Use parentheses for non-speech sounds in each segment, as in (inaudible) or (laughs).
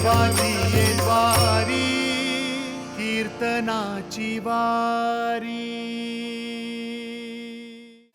देवाची वारी कीर्तनाची वारी.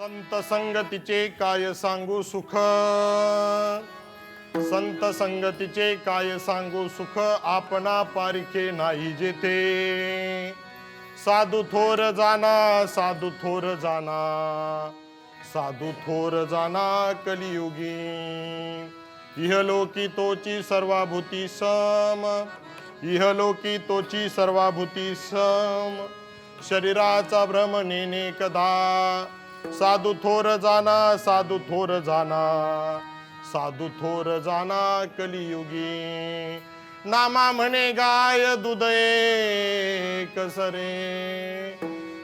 संत संगतीचे काय सांगू सुख? संत संगतीचे काय सांगू सुख? आपणा पारखे नाही जेथे. साधू थोर जाना साधू थोर जाना. साधू थोर जाना कलियुगी. इहलोकी तोची सर्वाभूती सम इहलोकी तोची सर्वाभूती सम. शरीराचा भ्रम नेने कदा साधू थोर जाना साधू थोर जाना साधू थोर जाना कलियुगी. नामा म्हणे गाय दुदये कसरे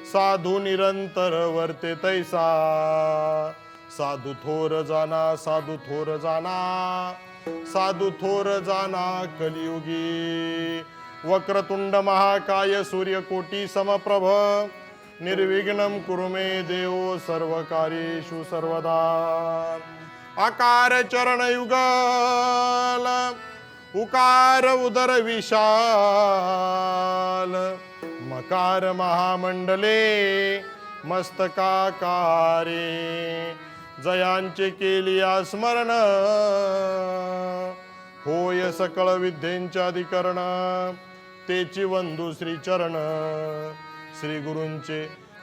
साधू निरंतर वर्ते तैसा. साधू थोर जाना साधू थोर जाना साधू थोर जाना कलियुगी. वक्रतुंड महाकाय सूर्यकोटी समप्रभ निर्विघ्नं कुरु मे देव सर्व कार्येषु सर्वदा. आकार चरण युगल उकार उदर विशाल मकार महामंडले मस्तकाकारे जयांचे केलिया स्मरण. होय सकळ विद्येंचे अधिकरण. तेची वंदू श्री चरण श्री गुरूंचे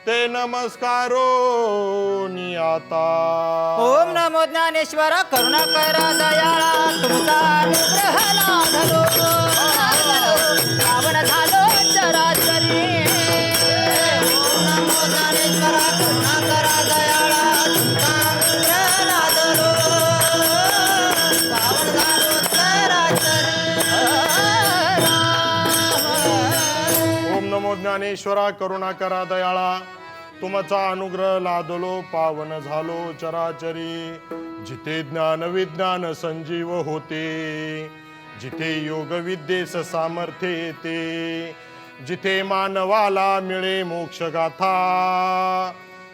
ते नमस्कारो नियाता ओम नमो ज्ञानेश्वर करुणाकर दयाळा तुमचा लाभलो रावण झालो. परमेश्वरा करुणा करा दयाळा तुमचा अनुग्रह लादलो पावन झालो चराचरी जिथे ज्ञान विज्ञान संजीव होते जिथे योग विद्येस सामर्थ्य येते जिथे मानवाला मिळे मोक्ष गाथा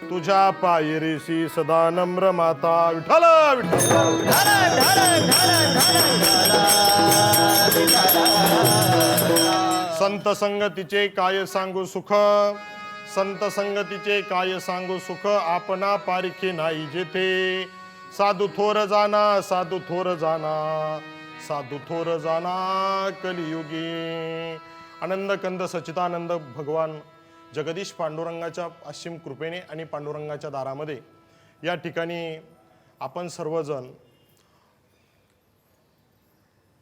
तुझ्या पायरीशी सदा नम्र माता विठ्ठल विठ्ठल संत संगतीचे काय सांगू सुख? संत संगतीचे काय सांगू सुख? आपणा पारखे नाही जेथे. साधू थोर जाना साधू थोर जाना साधू थोर जाना कलियुगी. आनंद कंद सचितानंद भगवान जगदीश पांडुरंगाच्या असीम कृपेने आणि पांडुरंगाच्या दारामध्ये या ठिकाणी आपण सर्वजण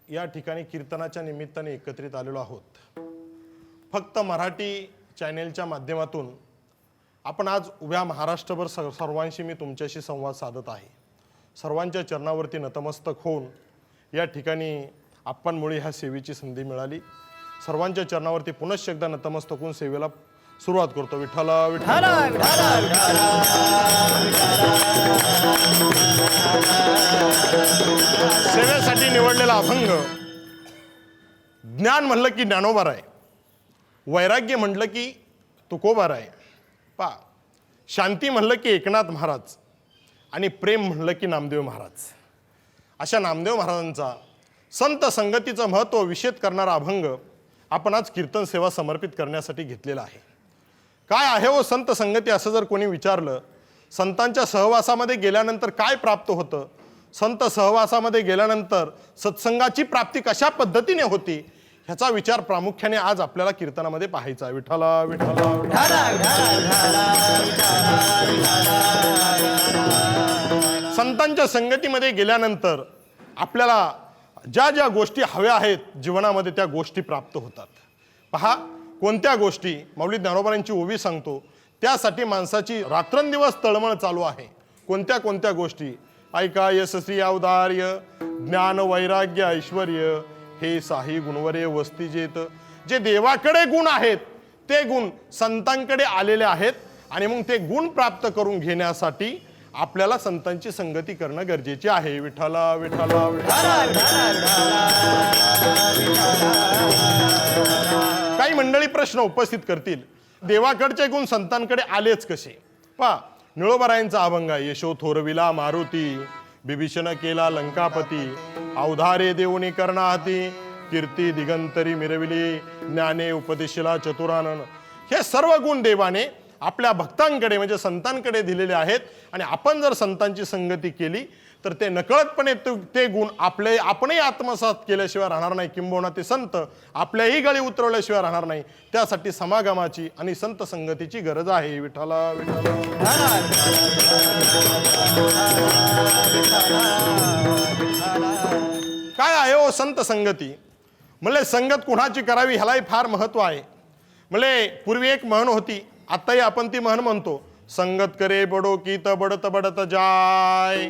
या ठिकाणी कीर्तनाच्या निमित्ताने एकत्रित आलेलो आहोत. फक्त मराठी चॅनेलच्या माध्यमातून आपण आज उभ्या महाराष्ट्रभर स सर्वांशी मी तुमच्याशी संवाद साधत आहे. सर्वांच्या चरणावरती नतमस्तक होऊन या ठिकाणी आपणमुळे ह्या सेवेची संधी मिळाली. सर्वांच्या चरणावरती पुनश्च एकदा नतमस्तक होऊन सेवेला सुरुवात करतो. विठ्ठल विठ्ठल. सेवेसाठी निवडलेला अभंग. ज्ञान म्हणलं की ज्ञानोबार आहे. वैराग्य म्हटलं की तुकोबार आहे. पा शांती म्हणलं की एकनाथ महाराज आणि प्रेम म्हणलं की नामदेव महाराज. अशा नामदेव महाराजांचा संत संगतीचं महत्त्व विषेद करणारा अभंग आपण आज कीर्तन सेवा समर्पित करण्यासाठी घेतलेला आहे. काय आहे हो संत संगती असं जर कोणी विचारलं संतांच्या सहवासामध्ये गेल्यानंतर काय प्राप्त होतं? संत सहवासामध्ये गेल्यानंतर सत्संगाची प्राप्ती कशा पद्धतीने होती? ह्याचा विचार प्रामुख्याने आज आपल्याला कीर्तनामध्ये पाहायचा आहे. विठ्ठला विठ्ठला विठ्ठला. संतांच्या संगतीमध्ये गेल्यानंतर आपल्याला ज्या ज्या गोष्टी हव्या आहेत जीवनामध्ये त्या गोष्टी प्राप्त होतात. पहा कोणत्या गोष्टी? मौलिक ज्ञानोबांची ओवी सांगतो. त्यासाठी माणसाची रात्रंदिवस तळमळ चालू आहे. कोणत्या कोणत्या गोष्टी? ऐका यशस्वी औदार्य ज्ञान वैराग्य ऐश्वर हे साही गुणवरे वस्ती जेत जे देवाकडे गुण आहेत ते गुण संतांकडे आलेले आहेत आणि मग ते गुण प्राप्त करून घेण्यासाठी आपल्याला संतांची संगती करणं गरजेचे आहे. विठाला विठाला विठ्ठला. काही मंडळी प्रश्न उपस्थित करतील. देवाकडचे गुण संतांकडे आलेच कसे? पा निळोबरायांचा अभंग आहे यशो थोरविला मारुती. बिभीषण केला लंकापती. अवधारे देऊनी कर्णाहती कीर्ती दिगंतरी मिरविली. ज्ञाने उपदेशिला चतुरानन. हे सर्व गुण देवाने आपल्या भक्तांकडे म्हणजे संतांकडे दिलेले आहेत. आणि आपण जर संतांची संगती केली तर ते नकळतपणे ते गुण आपले आपणही आत्मसात केल्याशिवाय राहणार नाही. किंबहुना ते संत आपल्याही गळी उतरवल्याशिवाय राहणार नाही. त्यासाठी समागमाची आणि संत संगतीची गरज आहे. विठाला विठाला काय आहे ओ संत संगती? म्हणजे संगत कुणाची करावी ह्यालाही फार महत्त्व आहे. म्हणजे पूर्वी एक म्हण होती. आत्ताही आपण ती म्हण म्हणतो. संगत करे बडो की त बडत बडत जाय.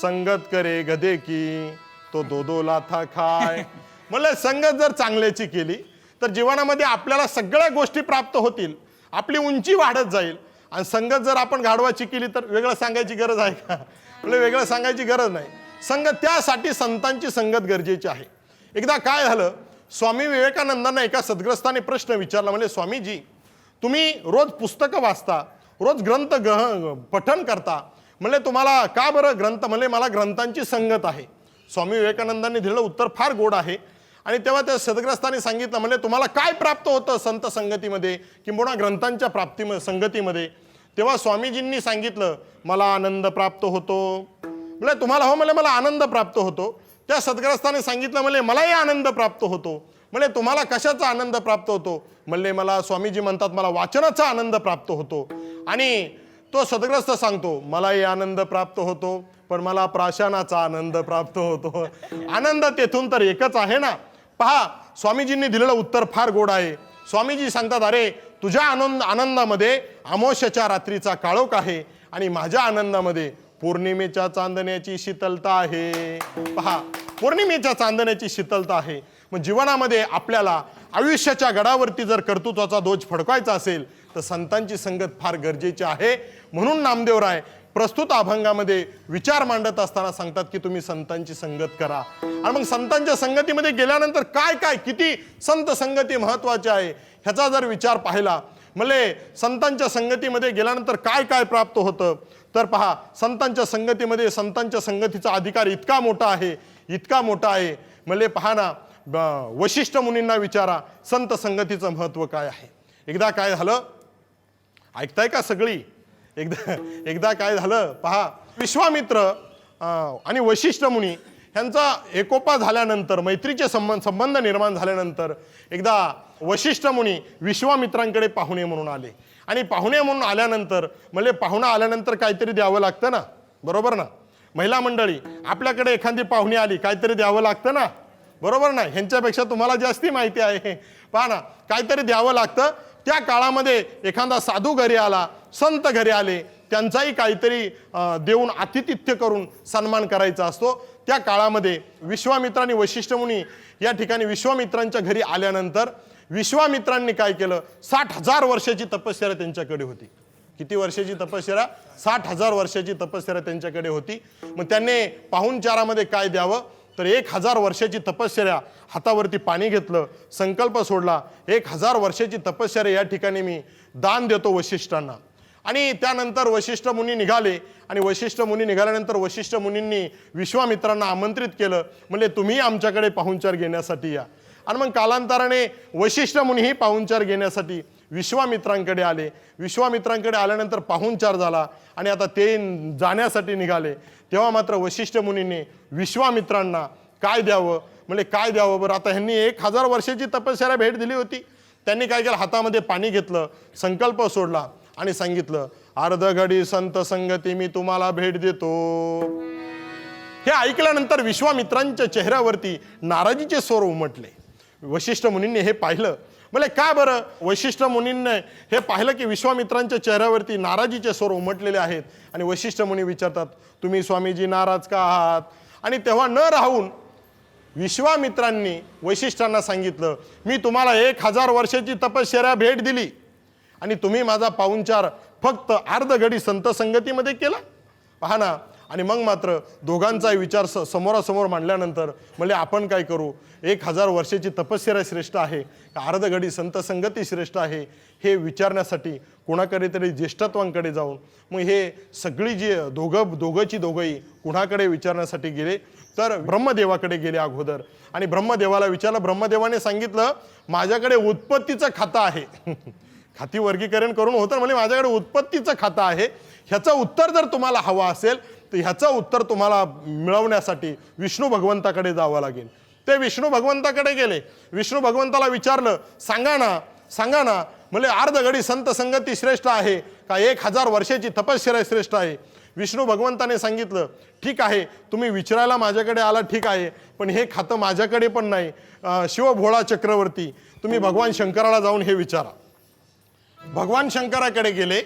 संगत करे गदे की तो दो दो लाथा खाय. (laughs) म्हणलं संगत जर चांगल्याची केली तर जीवनामध्ये आपल्याला सगळ्या गोष्टी प्राप्त होतील. आपली उंची वाढत जाईल. आणि संगत जर आपण गाढवाची केली तर वेगळं सांगायची गरज आहे का? म्हणजे वेगळं सांगायची गरज नाही. संगत त्यासाठी संतांची संगत गरजेची आहे. एकदा काय झालं स्वामी विवेकानंदांना एका सद्ग्रस्ताने प्रश्न विचारला म्हणजे स्वामीजी तुम्ही रोज पुस्तकं वाचता रोज ग्रंथ ग्रह पठन करता म्हणले तुम्हाला का बरं ग्रंथ? म्हणले मला ग्रंथांची संगत आहे. स्वामी विवेकानंदांनी दिलेलं उत्तर फार गोड आहे. आणि तेव्हा त्या सदग्रस्तांनी सांगितलं म्हणजे तुम्हाला काय प्राप्त होतं संत संगतीमध्ये किंबहुना ग्रंथांच्या प्राप्ती संगतीमध्ये? तेव्हा स्वामीजींनी सांगितलं मला आनंद प्राप्त होतो. म्हणजे तुम्हाला हो? म्हणजे मला आनंद प्राप्त होतो. त्या सदग्रस्ताने सांगितलं म्हणजे मलाही आनंद प्राप्त होतो. म्हणजे तुम्हाला कशाचा आनंद प्राप्त होतो? म्हणले मला स्वामीजी म्हणतात मला वाचनाचा आनंद प्राप्त होतो. आणि तो सदग्रस्त सांगतो मलाही आनंद प्राप्त होतो पण मला प्राशानाचा आनंद प्राप्त होतो. आनंद तेथून तर एकच आहे ना. पहा स्वामीजींनी दिलेलं उत्तर फार गोड आहे. स्वामीजी सांगतात अरे तुझ्या आनंद आनंदामध्ये अमोशाच्या रात्रीचा काळोख आहे आणि माझ्या आनंदामध्ये पौर्णिमेच्या चांदण्याची शीतलता आहे. पहा पौर्णिमेच्या चांदण्याची शीतलता आहे. मग जीवनामध्ये आपल्याला आयुष्याच्या गडावरती जर कर्तृत्वाचा दोष फडकायचा असेल तर संतांची संगत फार गरजेची आहे. म्हणून नामदेवराय प्रस्तुत अभंगामध्ये विचार मांडत असताना सांगतात की तुम्ही संतांची संगत करा. आणि मग संतांच्या संगतीमध्ये गेल्यानंतर काय काय किती संत संगती महत्वाची आहे ह्याचा जर विचार पाहिला म्हणजे संतांच्या संगतीमध्ये गेल्यानंतर काय काय प्राप्त होतं? तर पहा संतांच्या संगतीमध्ये संतांच्या संगतीचा अधिकार इतका मोठा आहे इतका मोठा आहे. म्हणजे पहा ना वशिष्ठ मुनींना विचारा संत संगतीचं महत्त्व काय आहे? एकदा काय झालं? ऐकताय का सगळी? एकदा एकदा काय झालं पहा. विश्वामित्र आणि वशिष्ठ मुनी ह्यांचा एकोपा झाल्यानंतर मैत्रीचे संबंध संबंध निर्माण झाल्यानंतर एकदा वशिष्ठ मुनी विश्वामित्रांकडे पाहुणे म्हणून आले. आणि पाहुणे म्हणून आल्यानंतर म्हणजे पाहुणा आल्यानंतर काहीतरी द्यावं लागतं ना? बरोबर ना? महिला मंडळी आपल्याकडे एखादी पाहुणी आली काहीतरी द्यावं लागतं ना? बरोबर ना? ह्यांच्यापेक्षा तुम्हाला जास्ती माहिती आहे. पहा ना काहीतरी द्यावं लागतं त्या काळामध्ये एखादा साधू घरी आला संत घरी आले त्यांचाही काहीतरी देऊन आतिथ्य करून सन्मान करायचा असतो. त्या काळामध्ये विश्वामित्रांनी वशिष्ठ मुनी या ठिकाणी विश्वामित्रांच्या घरी आल्यानंतर विश्वामित्रांनी काय केलं? साठ हजार वर्षाची तपश्चर्या त्यांच्याकडे होती. किती वर्षाची तपश्चर्या? साठ हजार वर्षाची तपश्चर्या त्यांच्याकडे होती. मग त्यांनी पाहुणचारामध्ये काय द्यावं? तर एक हजार वर्षाची तपश्चर्या हातावरती पाणी घेतलं संकल्प सोडला. एक हजार वर्षाची तपश्चर्या या ठिकाणी मी दान देतो वशिष्ठांना. आणि त्यानंतर वशिष्ठ मुनी निघाले. आणि वशिष्ठ मुनी निघाल्यानंतर वशिष्ठ मुनींनी विश्वामित्रांना आमंत्रित केलं. म्हणजे तुम्ही आमच्याकडे पाहुणचार घेण्यासाठी या. आणि मग कालांतराने वशिष्ठ मुनीही पाहुणचार घेण्यासाठी विश्वामित्रांकडे आले. विश्वामित्रांकडे आल्यानंतर पाहुणचार झाला आणि आता ते जाण्यासाठी निघाले. तेव्हा मात्र वशिष्ठ मुनींनी विश्वामित्रांना काय द्यावं? म्हणजे काय द्यावं? बरं आता ह्यांनी एक हजार वर्षाची तपश्चर्या भेट दिली होती. त्यांनी काय केलं? हातामध्ये पाणी घेतलं संकल्प सोडला आणि सांगितलं अर्ध घडी संत संगती मी तुम्हाला भेट देतो. हे ऐकल्यानंतर विश्वामित्रांच्या चेहऱ्यावरती नाराजीचे स्वर उमटले. वशिष्ठ मुनींनी हे पाहिलं. म्हणजे का बरं? वैशिष्ट्य मुनींनी हे पाहिलं की विश्वामित्रांच्या चेहऱ्यावरती नाराजीचे स्वर उमटलेले आहेत आणि वैशिष्ट्य मुनी विचारतात तुम्ही स्वामीजी नाराज का आहात? आणि तेव्हा न राहून विश्वामित्रांनी वैशिष्ट्यांना सांगितलं मी तुम्हाला एक हजार वर्षाची तपश्चर्या भेट दिली आणि तुम्ही माझा पाहुणचार फक्त अर्धघडी संत संगतीमध्ये केला. पहा ना आणि मग मात्र दोघांचा विचार स समोरासमोर मांडल्यानंतर म्हणजे आपण काय करू? एक हजार वर्षाची तपश्चर्या श्रेष्ठ आहे का अर्धघडी संत संगती श्रेष्ठ आहे हे विचारण्यासाठी कुणाकडे तरी ज्येष्ठत्वांकडे जाऊन मग हे सगळी जी दोघं दोघंची दोघंही कुणाकडे विचारण्यासाठी गेले तर ब्रह्मदेवाकडे गेले अगोदर. आणि ब्रह्मदेवाला विचारलं ब्रह्मदेवाने सांगितलं माझ्याकडे उत्पत्तीचं खातं आहे. (laughs) खाती वर्गीकरण करून होतं म्हणजे माझ्याकडे उत्पत्तीचं खातं आहे. ह्याचं उत्तर जर तुम्हाला हवं असेल तर ह्याचं उत्तर तुम्हाला मिळवण्यासाठी विष्णू भगवंताकडे जावं लागेल. ते विष्णू भगवंताकडे गेले. विष्णू भगवंताला विचारलं सांगा ना सांगा ना म्हणजे अर्धघडी संत संगती श्रेष्ठ आहे का? एक हजार वर्षाची तपश्चर्या श्रेष्ठ आहे. विष्णू भगवंताने सांगितलं ठीक आहे तुम्ही विचारायला माझ्याकडे आला ठीक आहे पण हे खातं माझ्याकडे पण नाही. शिवभोळा चक्रवर्ती तुम्ही भगवान शंकराला जाऊन हे विचारा. भगवान शंकराकडे गेले.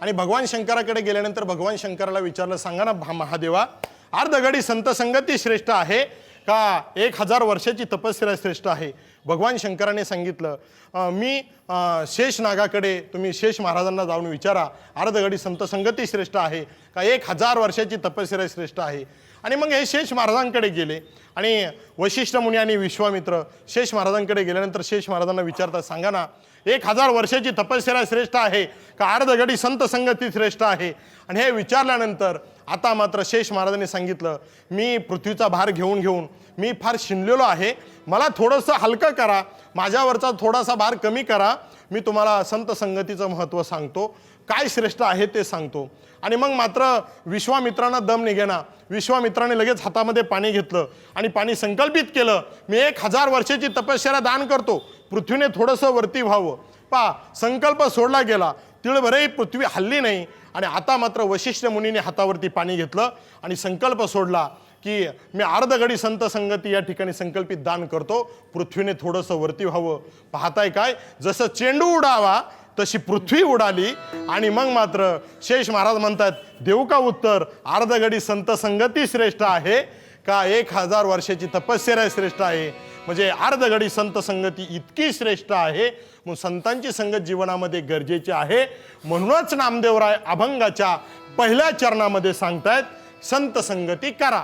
आणि भगवान शंकराकडे गेल्यानंतर भगवान शंकराला विचारलं सांगा ना भा- महादेवा अर्धगडी संत संगती श्रेष्ठ आहे का? एक हजार वर्षाची तपस्या श्रेष्ठ आहे. भगवान शंकराने सांगितलं मी शेष नागाकडे तुम्ही शेष महाराजांना जाऊन विचारा. अर्धगडी संत संगती श्रेष्ठ आहे का? एक हजार वर्षाची तपस्या श्रेष्ठ आहे. आणि मग हे शेष महाराजांकडे गेले. आणि वशिष्ठ मुनी आणि विश्वामित्र शेष महाराजांकडे गेल्यानंतर शेष महाराजांना विचारतात सांगा ना एक हजार वर्षाची तपश्चर्या श्रेष्ठ आहे का? अर्धगडी संत संगती श्रेष्ठ आहे? आणि हे विचारल्यानंतर आता मात्र शेष महाराजांनी सांगितलं मी पृथ्वीचा भार घेऊन घेऊन मी फार शिनलेलो आहे. मला थोडंसं हलकं करा. माझ्यावरचा थोडासा भार कमी करा. मी तुम्हाला संत संगतीचं महत्त्व सांगतो. काय श्रेष्ठ आहे ते सांगतो. आणि मग मात्र विश्वामित्रांना दम निघेना. विश्वामित्राने लगेच हातामध्ये पाणी घेतलं आणि पाणी संकल्पित केलं. मी एक हजार वर्षाची तपश्चर्या दान करतो. पृथ्वीने थोडंसं वरती व्हावं. पा संकल्प सोडला गेला. तिळभरही पृथ्वी हल्ली नाही. आणि आता मात्र वशिष्ठ मुनीने हातावरती पाणी घेतलं आणि संकल्प सोडला की मी अर्धगडी संत संगती या ठिकाणी संकल्पित दान करतो. पृथ्वीने थोडंसं वरती व्हावं. पाहताय काय? जसं चेंडू उडावा तशी पृथ्वी उडाली आणि मग मात्र शेष महाराज म्हणतात देऊ का उत्तर? अर्धगडी संत संगती श्रेष्ठ आहे का? एक हजार वर्षाची तपश्चर्या श्रेष्ठ आहे. म्हणजे अर्धगडी संत संगती इतकी श्रेष्ठ आहे. मग संतांची संगत जीवनामध्ये गरजेची आहे. म्हणूनच नामदेवराय अभंगाच्या पहिल्या चरणामध्ये सांगतायत संत संगती करा.